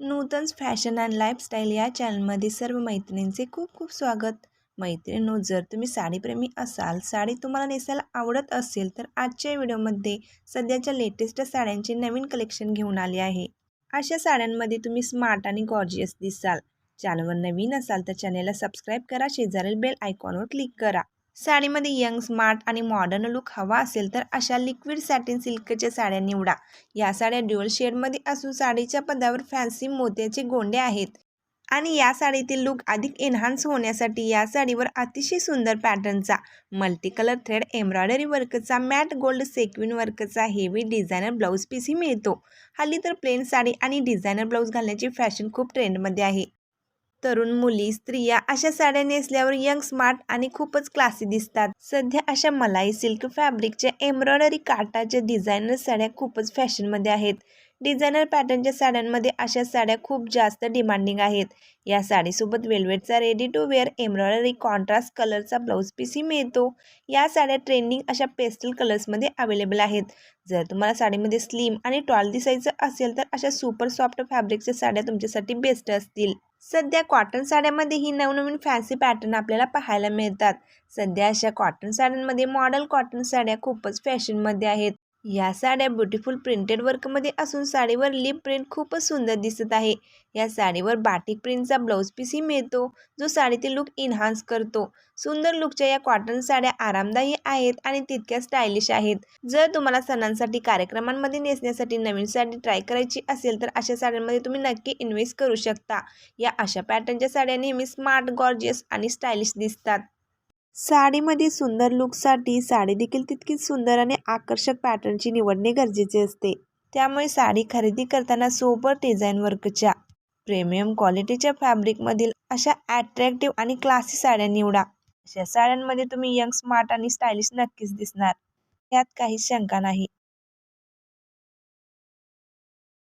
Nutan's fashion and lifestyle या चॅनलमध्ये सर्व मैत्रिणींचे खूप खूप स्वागत. मैत्रिणींनो जर तुम्ही साडीप्रेमी असाल साडी तुम्हाला नेसायला आवडत असेल तर आजच्या व्हिडिओमध्ये सध्याच्या लेटेस्ट साड्यांचे नवीन कलेक्शन घेऊन आले आहे. अशा साड्यांमध्ये तुम्ही स्मार्ट आणि गॉर्जियस दिसाल. चॅनलवर नवीन असाल तर चॅनलला सबस्क्राईब करा शेजारील बेल आयकॉनवर क्लिक करा. साडीमध्ये यंग स्मार्ट आणि मॉडर्न लुक हवा असेल तर अशा लिक्विड सॅटिन सिल्कच्या साड्या निवडा. या साड्या ड्युअल शेडमध्ये असून साडीच्या पदावर फॅन्सी मोत्याचे गोंडे आहेत. आणि या साडीतील लुक अधिक एन्हान्स होण्यासाठी या साडीवर अतिशय सुंदर पॅटर्नचा मल्टी कलर थ्रेड एम्ब्रॉयडरी वर्कचा मॅट गोल्ड सेक्विन वर्कचा हेवी डिझायनर ब्लाऊज पीसही मिळतो. हल्ली तर प्लेन साडी आणि डिझायनर ब्लाऊज घालण्याची फॅशन खूप ट्रेंडमध्ये आहे. तरुण मुली स्त्रिया अशा साड्या नेसल्यावर यंग स्मार्ट आणि खूपच क्लासी दिसतात. सध्या अशा मलाई सिल्क फॅब्रिकच्या एम्ब्रॉयडरी काटाच्या डिझायनर साड्या खूपच फॅशनमध्ये आहेत. डिझायनर पॅटर्नच्या साड्यांमध्ये अशा साड्या खूप जास्त डिमांडिंग आहेत. या साडीसोबत वेल्वेटचा ready to wear embroidery contrast कलरचा ब्लाऊज पीसही मिळतो. या साड्या ट्रेंडिंग अशा पेस्टल कलर्समध्ये अवेलेबल आहेत. जर तुम्हाला साडीमध्ये स्लिम आणि टॉल दिसायचं असेल तर अशा सुपर सॉफ्ट फॅब्रिकच्या साड्या तुमच्यासाठी बेस्ट असतील. सध्या कॉटन साड्यामध्येही नवनवीन फॅन्सी पॅटर्न आपल्याला पाहायला मिळतात. सध्या अशा कॉटन साड्यांमध्ये मॉडल कॉटन साड्या खूपच फॅशनमध्ये आहेत. या साड्या ब्युटिफुल प्रिंटेड वर्कमध्ये असून साडीवर लिप प्रिंट खूपच सुंदर दिसत आहे. या साडीवर बाटिक प्रिंटचा ब्लाऊज पीसही मिळतो जो साडीतील लुक इन्हान्स करतो. सुंदर लुकच्या या कॉटन साड्या आरामदायी आहेत आणि तितक्या स्टायलिश आहेत. जर तुम्हाला सणांसाठी कार्यक्रमांमध्ये नेसण्यासाठी नवीन साडी ट्राय करायची असेल तर अशा साड्यांमध्ये तुम्ही नक्की इन्व्हेस्ट करू शकता. या अशा पॅटर्नच्या साड्या नेहमी स्मार्ट गॉर्जियस आणि स्टायलिश दिसतात. साडीमध्ये सुंदर लुकसाठी साडी देखील तितकीच सुंदर आणि आकर्षक पॅटर्नची निवडणे गरजेचे असते. त्यामुळे साडी खरेदी करताना सोपर डिझाईन वर्कच्या प्रीमियम क्वालिटीच्या फॅब्रिकमधील अशा ॲट्रॅक्टिव्ह आणि क्लासी साड्या निवडा. अशा साड्यांमध्ये तुम्ही यंग स्मार्ट आणि स्टायलिश नक्कीच दिसणार. यात काही शंका नाही.